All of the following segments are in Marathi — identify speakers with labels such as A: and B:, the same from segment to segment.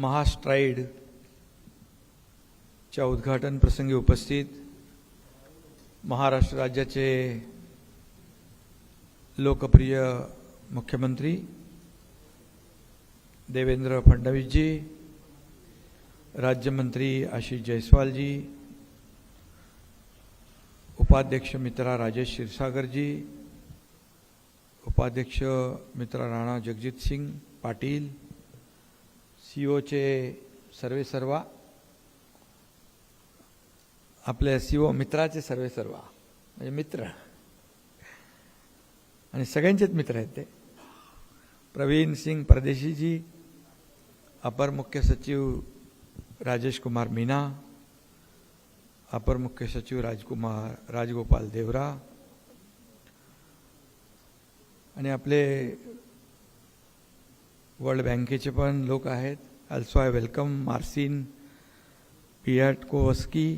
A: महास्ट्राईडच्या उद्घाटन प्रसंगी उपस्थित महाराष्ट्र राज्याचे लोकप्रिय मुख्यमंत्री देवेंद्र फडणवीसजी राज्यमंत्री आशिष जयस्वालजी उपाध्यक्ष मित्रा राजेश क्षीरसागरजी उपाध्यक्ष मित्रा राणा जगजित सिंग पाटील सी ओचे सर्वे सर्वा. आपल्या सी ओ मित्राचे सर्वे सर्वा. म्हणजे मित्र. आणि सगळ्यांचेच मित्र आहेत ते. प्रवीण सिंग परदेशीजी अपर मुख्य सचिव राजेश कुमार मीना अपर मुख्य सचिव राजकुमार राजगोपाल देवरा आणि आपले वर्ल्ड बँकेचे पण लोक आहेत. Also I welcome Marcin Piatkowski,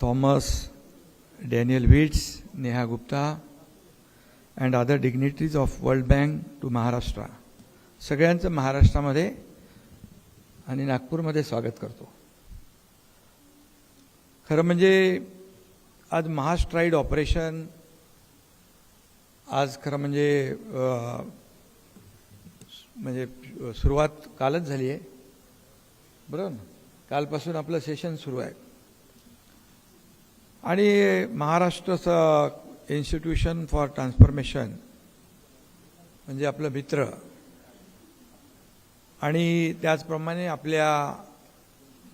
A: Thomas Daniel Witts Neha Gupta and other dignitaries of world bank to Maharashtra. सगळ्यांचं महाराष्ट्रामध्ये आणि नागपूरमध्ये स्वागत करतो खरं म्हणजे आज महास्ट्राईड ऑपरेशन आज खरं म्हणजे म्हणजे सुरुवात कालच झाली आहे. बरोबर ना? कालपासून आपलं सेशन सुरू आहे. आणि महाराष्ट्राचं इन्स्टिट्यूशन फॉर ट्रान्सफॉर्मेशन म्हणजे आपलं मित्र. आणि त्याचप्रमाणे आपल्या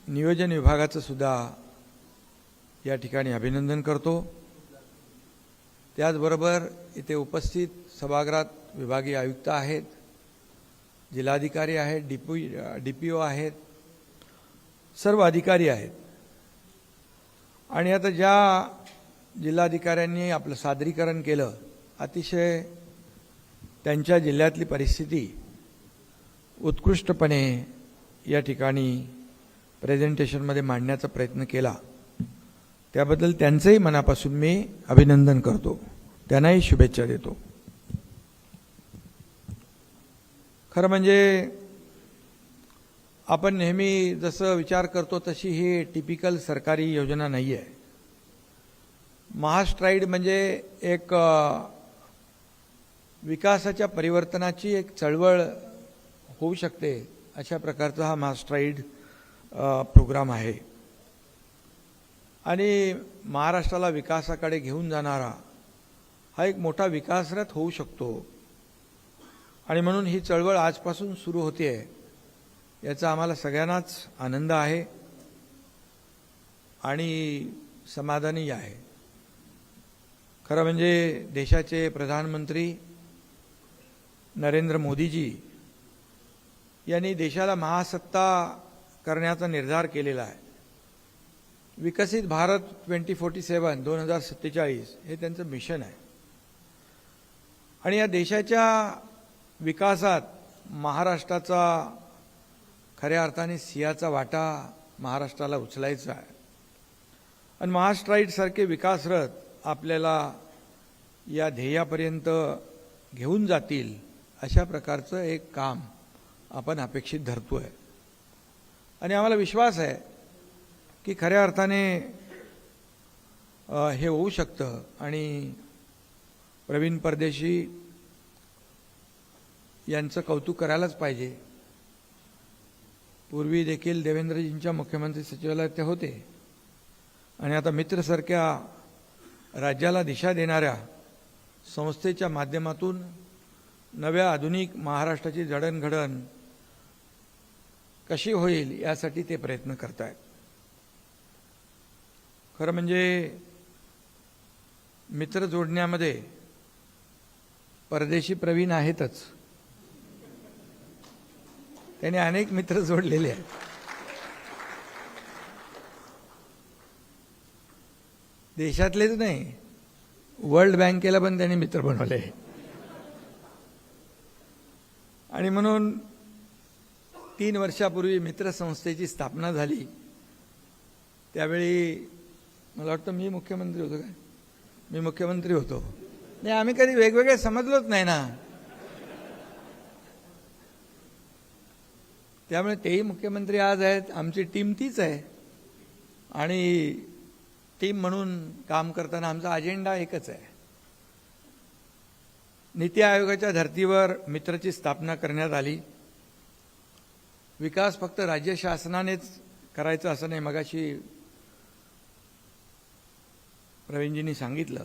A: नियोजन विभागाचं सुद्धा या ठिकाणी अभिनंदन करतो. त्याचबरोबर इथे उपस्थित सभागृहात विभागीय आयुक्त आहेत. जिल्हाधिकारी आहेत डीपी डी पी ओ आहेत सर्व अधिकारी आहेत. आणि आता ज्या जिल्हाधिकाऱ्यांनी आपलं सादरीकरण केलं अतिशय त्यांच्या जिल्ह्यातली परिस्थिती उत्कृष्टपणे या ठिकाणी प्रेझेंटेशनमध्ये मांडण्याचा प्रयत्न केला. त्याबद्दल त्यांचंही मनापासून मी अभिनंदन करतो. त्यांनाही शुभेच्छा देतो. खरं म्हणजे आपण नेहमी जसं विचार करतो तशी ही टिपिकल सरकारी योजना नाही आहे. महास्ट्राईड म्हणजे एक विकासाच्या परिवर्तनाची एक चळवळ होऊ शकते अशा प्रकारचा हा महास्ट्राईड प्रोग्राम आहे. आणि महाराष्ट्राला विकासाकडे घेऊन जाणारा हा एक मोठा विकासरथ होऊ शकतो. आणि म्हणून ही चळवळ आजपासून सुरू होते. आहे याचा आम्हाला सगळ्यांनाच आनंद आहे आणि समाधानी आहे. खरं म्हणजे देशाचे प्रधानमंत्री नरेंद्र मोदीजी यांनी देशाला महासत्ता करण्याचा निर्धार केलेला आहे. विकसित भारत ट्वेंटी फोर्टी सेवन दोन हजार सत्तेचाळीस हे त्यांचं मिशन आहे. आणि या देशाच्या विकासात महाराष्ट्राचा खऱ्या अर्थाने सियाचा वाटा महाराष्ट्राला उचलायचा आहे. आणि महास्ट्राईडसारखे विकासरथ आपल्याला या ध्येयापर्यंत घेऊन जातील अशा प्रकारचं एक काम आपण अपेक्षित धरतो आहे आणि आम्हाला विश्वास आहे की खऱ्या अर्थाने हे होऊ शकतं. आणि प्रवीण परदेशी यांचं कौतुक करायलाच पाहिजे. पूर्वी देखील देवेंद्रजींच्या मुख्यमंत्री सचिवालयात ते होते. आणि आता मित्रसारख्या राज्याला दिशा देणाऱ्या संस्थेच्या माध्यमातून नव्या आधुनिक महाराष्ट्राची जडणघडण कशी होईल यासाठी ते प्रयत्न करत आहेत खरं म्हणजे मित्र जोडण्यामध्ये परदेशी प्रवीण आहेतच. त्याने अनेक मित्र जोडलेले आहेत. देशातलेच नाही वर्ल्ड बँकेला पण त्यांनी मित्र बनवले. आणि म्हणून तीन वर्षापूर्वी मित्रसंस्थेची स्थापना झाली. त्यावेळी मला वाटतं मी मुख्यमंत्री होतो काय? मी मुख्यमंत्री होतो. नाही आम्ही कधी वेगवेगळे समजलोच नाही ना. त्यामुळे तेही मुख्यमंत्री आज आहेत आमची टीम तीच आहे. आणि टीम म्हणून काम करताना आमचा अजेंडा एकच आहे. नीती आयोगाच्या धर्तीवर मित्रची स्थापना करण्यात आली. विकास फक्त राज्य शासनानेच करायचं असं नाही मगाशी प्रवीणजींनी सांगितलं.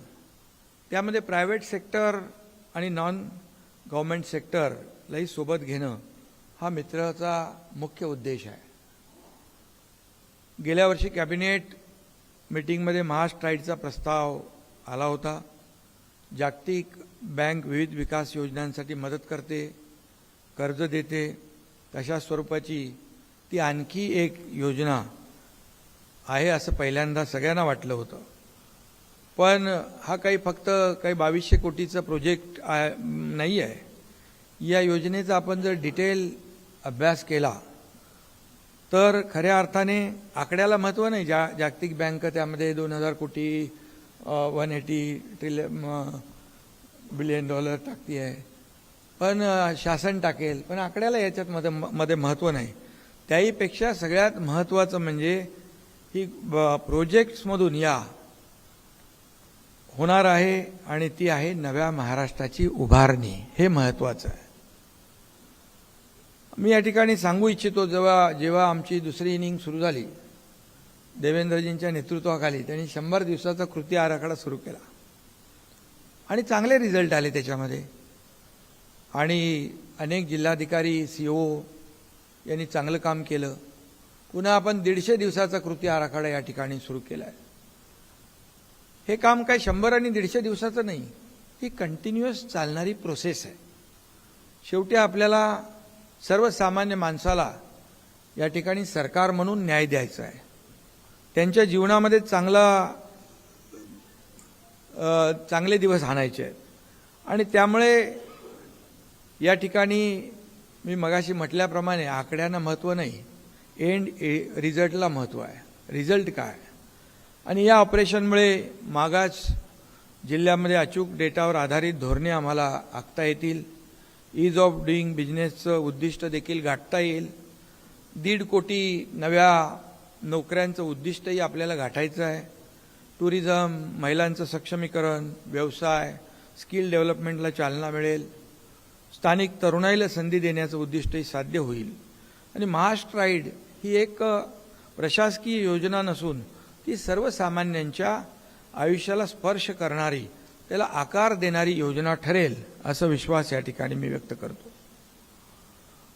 A: त्यामध्ये प्रायव्हेट सेक्टर आणि नॉन गव्हर्मेंट सेक्टरलाही सोबत घेणं हा मित्राचा मुख्य उद्देश आहे. गेल्या वर्षी कॅबिनेट मीटिंगमध्ये महास्ट्राईडचा प्रस्ताव आला होता. जागतिक बँक विविध विकास योजनांसाठी मदत करते कर्ज देते. तशा स्वरूपाची ती आणखी एक योजना आहे असं पहिल्यांदा सगळ्यांना वाटलं होतं. पण हा काही फक्त काही बावीसशे कोटीचा प्रोजेक्ट नाही आहे. या योजनेचा आपण जर डिटेल अभ्यास केला तर खऱ्या अर्थाने आकड्याला महत्त्व नाही. जा जागतिक बँक त्यामध्ये दोन हजार crore one eighty trillion billion dollar टाकती आहे पण शासन टाकेल. पण आकड्याला याच्यात मध्ये मध्ये महत्त्व नाही. त्याहीपेक्षा सगळ्यात महत्त्वाचं म्हणजे ही ब- प्रोजेक्ट्समधून या होणार आहे आणि ती आहे नव्या महाराष्ट्राची उभारणी. हे महत्त्वाचं आहे. मी या ठिकाणी सांगू इच्छितो जेव्हा जेव्हा आमची दुसरी इनिंग सुरू झाली देवेंद्रजींच्या नेतृत्वाखाली त्यांनी शंभर दिवसाचा कृती आराखडा सुरू केला. आणि चांगले रिझल्ट आले त्याच्यामध्ये. आणि अनेक जिल्हाधिकारी सी ओ यांनी चांगलं काम केलं. पुन्हा आपण दीडशे दिवसाचा कृती आराखडा या ठिकाणी सुरू केला आहे हे काम काय शंभर आणि दीडशे दिवसाचं नाही ही कंटिन्युअस चालणारी प्रोसेस आहे. शेवटी आपल्याला सर्वसामान्य माणसाला या ठिकाणी सरकार म्हणून न्याय द्यायचा आहे. त्यांच्या जीवनामध्ये चांगला चांगले दिवस आणायचे आहेत. आणि त्यामुळे या ठिकाणी मी मगाशी म्हटल्याप्रमाणे आकड्यांना महत्त्व नाही. एंड ए रिझल्टला महत्त्व आहे. रिझल्ट काय? आणि या ऑपरेशनमुळे मागास जिल्ह्यामध्ये अचूक डेटावर आधारित धोरणे आम्हाला आखता येतील. ईज ऑफ डुईंग बिझनेसचं उद्दिष्ट देखील गाठता येईल. दीड कोटी नव्या नोकऱ्यांचं उद्दिष्टही आपल्याला गाठायचं आहे. टुरिझम महिलांचं सक्षमीकरण व्यवसाय स्किल डेव्हलपमेंटला चालना मिळेल. स्थानिक तरुणाईला संधी देण्याचं उद्दिष्टही साध्य होईल. आणि महास्ट्राईड ही एक प्रशासकीय योजना नसून ती सर्वसामान्यांच्या आयुष्याला स्पर्श करणारी त्याला आकार देणारी योजना ठरेल असा विश्वास या ठिकाणी मी व्यक्त करतो.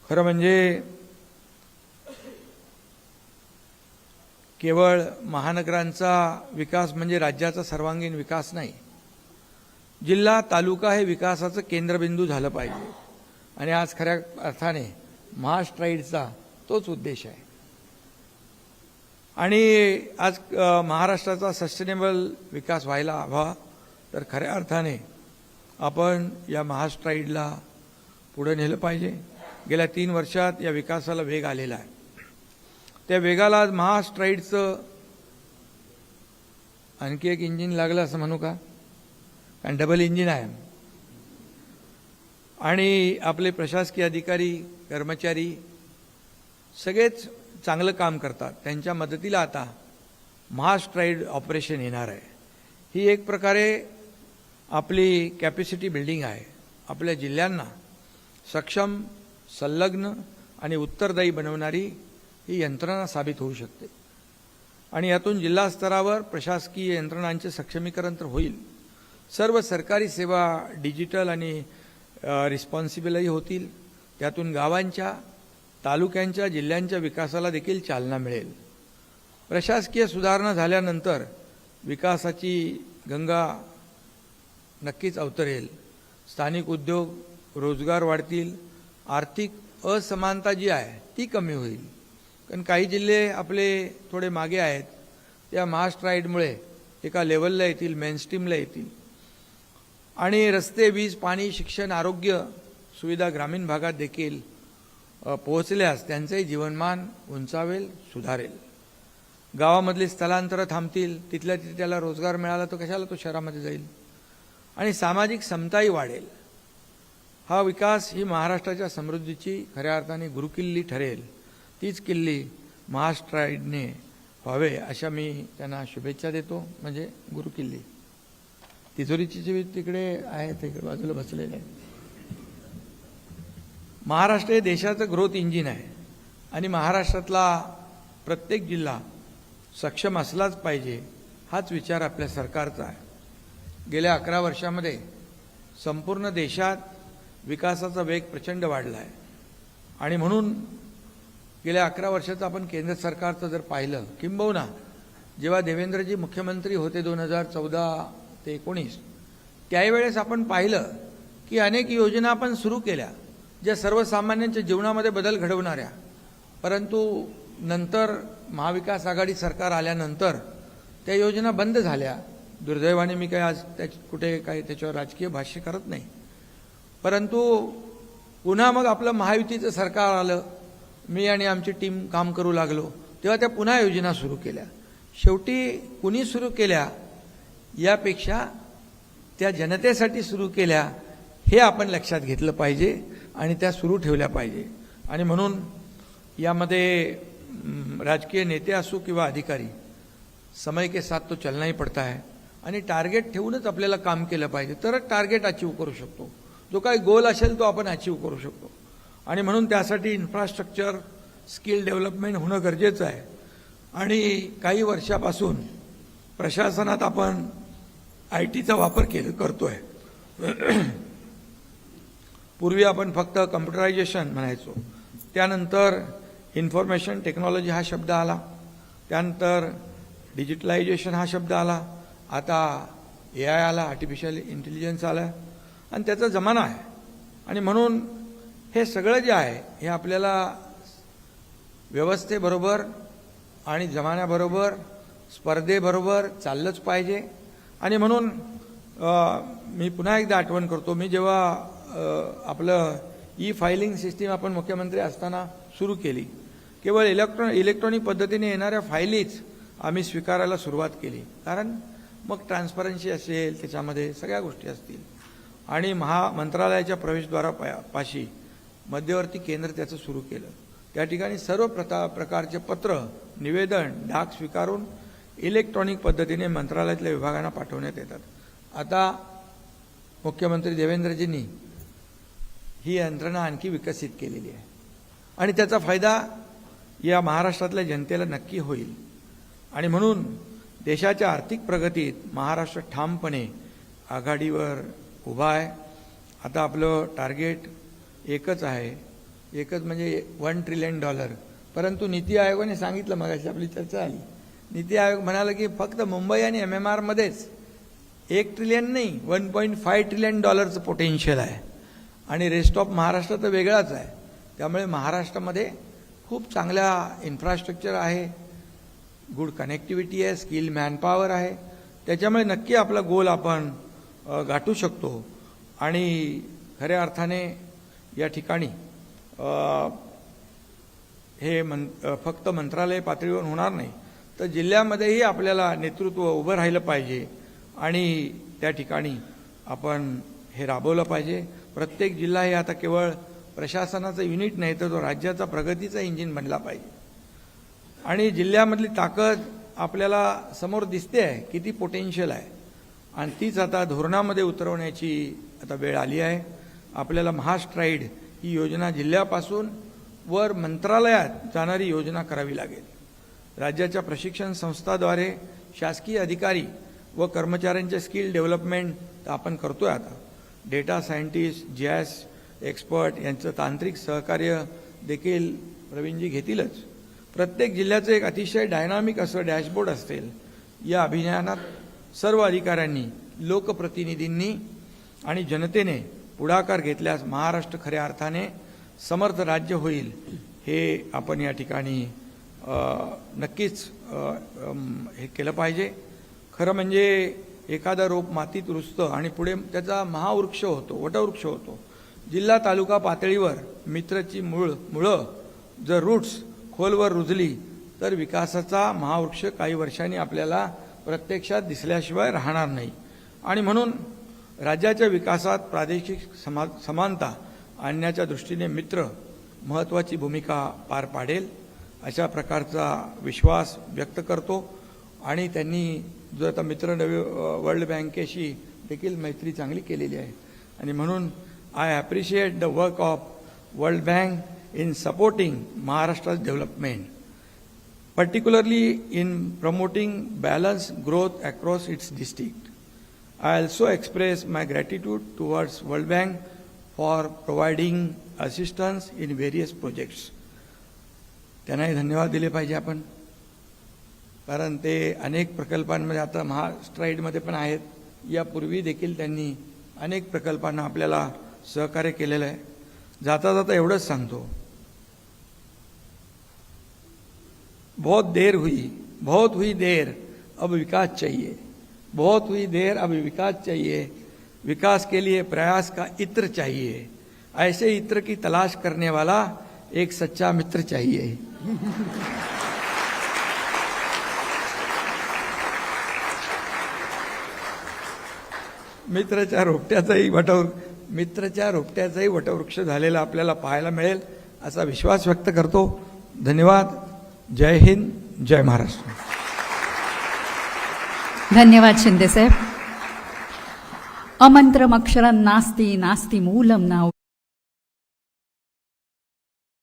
A: खरं म्हणजे केवळ महानगरांचा विकास म्हणजे राज्याचा सर्वांगीण विकास नाही. जिल्हा तालुका हे विकासाचं केंद्रबिंदू झालं पाहिजे. आणि आज खऱ्या अर्थाने महास्ट्राईडचा तोच उद्देश आहे. आणि आज महाराष्ट्राचा सस्टेनेबल विकास व्हायला हवा. तर खऱ्या अर्थाने आपण या महास्ट्राईडला पुढे नेलं पाहिजे. गेल्या तीन वर्षात या विकासाला वेग आलेला आहे. त्या वेगाला आज महास्ट्राईडचं आणखी एक इंजिन लागलं असं म्हणू का? कारण डबल इंजिन आहे. आणि आपले प्रशासकीय अधिकारी कर्मचारी सगळेच चांगलं काम करतात. त्यांच्या मदतीला आता महास्ट्राईड ऑपरेशन येणार आहे. ही एक प्रकारे आपली कॅपॅसिटी बिल्डिंग आहे. आपल्या जिल्ह्यांना सक्षम संलग्न आणि उत्तरदायी बनवणारी ही यंत्रणा साबित होऊ शकते. आणि यातून जिल्हा स्तरावर प्रशासकीय यंत्रणांचे सक्षमीकरण तर होईल. सर्व सरकारी सेवा डिजिटल आणि रिस्पॉन्सिबलही होतील. त्यातून गावांच्या तालुक्यांच्या जिल्ह्यांच्या विकासाला देखील चालना मिळेल. प्रशासकीय सुधारणा झाल्यानंतर विकासाची गंगा नक्कीच अवतरेल. स्थानिक उद्योग रोजगार वाढतील. आर्थिक असमानता जी आहे ती कमी होईल. कारण काही जिल्हे आपले थोडे मागे आहेत. त्या महास्ट्राईडमुळे एका लेवलला येतील मेनस्ट्रीमला येतील. आणि रस्ते वीज पाणी शिक्षण आरोग्य सुविधा ग्रामीण भागात देखील पोहोचल्यास त्यांचंही जीवनमान उंचावेल सुधारेल. गावामधली स्थलांतरं थांबतील. तिथल्या तिथे त्याला रोजगार मिळाला तर कशाला तो शहरामध्ये जाईल? आणि सामाजिक समताही वाढेल. हा विकास ही महाराष्ट्राच्या समृद्धीची खऱ्या अर्थाने गुरुकिल्ली ठरेल. तीच किल्ली महाराष्ट्राईडने व्हावे अशा मी त्यांना शुभेच्छा देतो. म्हणजे गुरुकिल्ली. तिजोरीची जी तिकडे आहे तिकडे बाजूला बसलेले. आहे महाराष्ट्र हे देशाचं ग्रोथ इंजिन आहे. आणि महाराष्ट्रातला प्रत्येक जिल्हा सक्षम असलाच पाहिजे हाच विचार आपल्या सरकारचा आहे. गेल्या अकरा वर्षामध्ये संपूर्ण देशात विकासाचा वेग प्रचंड वाढला आहे आणि म्हणून गेल्या अकरा वर्षाचं आपण केंद्र सरकारचं जर पाहिलं किंबहुना जेव्हा देवेंद्रजी मुख्यमंत्री होते दोन हजार चौदा ते एकोणीस त्यावेळेस आपण पाहिलं की अनेक योजना आपण सुरू केल्या ज्या सर्वसामान्यांच्या जीवनामध्ये बदल घडवणाऱ्या. परंतु नंतर महाविकास आघाडी सरकार आल्यानंतर त्या योजना बंद झाल्या. दुर्दैवाने मी काही आज त्या कुठे काही त्याच्यावर राजकीय भाष्य करत नाही. परंतु पुन्हा मग आपलं महायुतीचं सरकार आलं मी आणि आमची टीम काम करू लागलो तेव्हा त्या पुन्हा योजना सुरू केल्या. शेवटी कुणी सुरू केल्या यापेक्षा त्या जनतेसाठी सुरू केल्या हे आपण लक्षात घेतलं पाहिजे आणि त्या सुरू ठेवल्या पाहिजे. आणि म्हणून यामध्ये राजकीय नेते असो किंवा अधिकारी समय के साथ तो चलना ही पडता है. आणि टार्गेट ठेवूनच आपल्याला काम केलं पाहिजे. तरच टार्गेट अचीव करू शकतो. जो काही गोल असेल तो आपण अचीव करू शकतो. आणि म्हणून त्यासाठी इन्फ्रास्ट्रक्चर स्किल डेव्हलपमेंट होणं गरजेचं आहे. आणि काही वर्षापासून प्रशासनात आपण आय टीचा वापर के करतो आहे पूर्वी आपण फक्त कम्प्युटरायझेशन म्हणायचो. त्यानंतर इन्फॉर्मेशन टेक्नॉलॉजी हा शब्द आला. त्यानंतर डिजिटलायझेशन हा शब्द आला. आता ए आय आला आर्टिफिशियल इंटेलिजन्स आला आणि त्याचा जमाना आहे. आणि म्हणून हे सगळं जे आहे हे आपल्याला व्यवस्थेबरोबर आणि जमान्याबरोबर स्पर्धेबरोबर चाललंच पाहिजे. आणि म्हणून मी पुन्हा एकदा आठवण करतो मी जेव्हा आपलं ई फायलिंग सिस्टीम आपण मुख्यमंत्री असताना सुरू केली केवळ इलेक्ट्रॉ इलेक्ट्रॉनिक पद्धतीने येणाऱ्या फायलीच आम्ही स्वीकारायला सुरुवात केली. कारण मग ट्रान्सपरन्सी असेल त्याच्यामध्ये सगळ्या गोष्टी असतील. आणि महा मंत्रालयाच्या प्रवेशद्वारापाशी मध्यवर्ती केंद्र त्याचं सुरू केलं. त्या ठिकाणी सर्व प्रता प्रकारचे पत्र निवेदन डाक स्वीकारून इलेक्ट्रॉनिक पद्धतीने मंत्रालयातल्या विभागांना पाठवण्यात येतात. आता मुख्यमंत्री देवेंद्रजींनी ही यंत्रणा आणखी विकसित केलेली आहे. आणि त्याचा फायदा या महाराष्ट्रातल्या जनतेला नक्की होईल. आणि म्हणून देशाच्या आर्थिक प्रगतीत महाराष्ट्र ठामपणे आघाडीवर उभा आहे. आता आपलं टार्गेट एकच आहे. एकच म्हणजे वन ट्रिलियन डॉलर परंतु नीती आयोगाने सांगितलं मगाशी आपली चर्चा आली नीती आयोग म्हणाला की फक्त मुंबई आणि एम एम आरमध्येच एक ट्रिलियन नाही वन पॉईंट फाय ट्रिलियन डॉलरचं पोटेन्शियल आहे. आणि रेस्ट ऑफ महाराष्ट्र तर वेगळाच आहे. त्यामुळे महाराष्ट्रामध्ये खूप चांगल्या इन्फ्रास्ट्रक्चर आहे. गुड कनेक्टिव्हिटी आहे स्किल मॅनपॉवर आहे. त्याच्यामुळे नक्की आपला गोल आपण गाठू शकतो. आणि खऱ्या अर्थाने या ठिकाणी हे मं फक्त मंत्रालय पातळीवर होणार नाही तर जिल्ह्यामध्येही आपल्याला नेतृत्व उभं राहिलं पाहिजे आणि त्या ठिकाणी आपण हे राबवलं पाहिजे. प्रत्येक जिल्हा हे आता केवळ प्रशासनाचं युनिट नाही तर तो राज्याचा प्रगतीचा इंजिन बनला पाहिजे. आणि जिल्ह्यामधली ताकद आपल्याला समोर दिसते आहे किती पोटेन्शियल आहे. आणि तीच आता धोरणामध्ये उतरवण्याची आता वेळ आली आहे. आपल्याला महास्ट्राईड ही योजना जिल्ह्यापासून वर मंत्रालयात जाणारी योजना करावी लागेल. राज्याच्या प्रशिक्षण संस्थाद्वारे शासकीय अधिकारी व कर्मचाऱ्यांचे स्किल डेव्हलपमेंट तर आपण करतोय आता. डेटा सायंटिस्ट जॅस एक्सपर्ट यांचं तांत्रिक सहकार्य देखील प्रवीणजी घेतीलच. प्रत्येक जिल्ह्याचं एक अतिशय डायनामिक असं डॅशबोर्ड असेल. या अभियानात सर्व अधिकाऱ्यांनी लोकप्रतिनिधींनी आणि जनतेने पुढाकार घेतल्यास महाराष्ट्र खऱ्या अर्थाने समर्थ राज्य होईल हे आपण या ठिकाणी नक्कीच हे केलं पाहिजे. खरं म्हणजे एखादा रोप मातीत रुजतं आणि पुढे त्याचा महावृक्ष होतो वटवृक्ष होतो. जिल्हा तालुका पातळीवर मित्रची मूळ मुळं जर रूट्स खोलवर रुजली तर विकासाचा महावृक्ष काही वर्षांनी आपल्याला प्रत्यक्षात दिसल्याशिवाय राहणार नाही. आणि म्हणून राज्याच्या विकासात प्रादेशिक समा समानता आणण्याच्या दृष्टीने मित्र महत्त्वाची भूमिका पार पाडेल अशा प्रकारचा विश्वास व्यक्त करतो. आणि त्यांनी जो आता मित्र नवी वर्ल्ड बँकेशी देखील मैत्री चांगली केलेली आहे. आणि म्हणून I appreciate the work of world bank in supporting Maharashtra's development, particularly in promoting balanced growth across its district. I also express my gratitude towards World Bank for providing assistance in various projects. त्यांनाही धन्यवाद दिले पाहिजे आपण कारण ते अनेक प्रकल्पांमध्ये आता महास्ट्राईडमध्ये पण आहेत यापूर्वी देखील त्यांनी अनेक प्रकल्पांना आपल्याला सहकार्य केलेलं आहे जाता जाता एवढंच सांगतो बहुत देर हुई, बहुत हुई देर, अब विकास चाहिए। बहुत हुई देर, अब विकास चाहिए। विकास के लिए प्रयास का इत्र चाहिए। ऐसे इत्र की तलाश करने वाला एक सच्चा मित्र चाहिए। मित्राच्या रोपट्याचाही वटवृ मित्राच्या रोपट्याचाही वटवृक्ष झालेला आपल्याला पाहायला मिळेल असा विश्वास व्यक्त करतो. धन्यवाद. जय हिंद जय महाराष्ट्र.
B: धन्यवाद शिंदे साहेब. अमंत्रम अक्षरं नास्ति नास्ति मूलं नाव.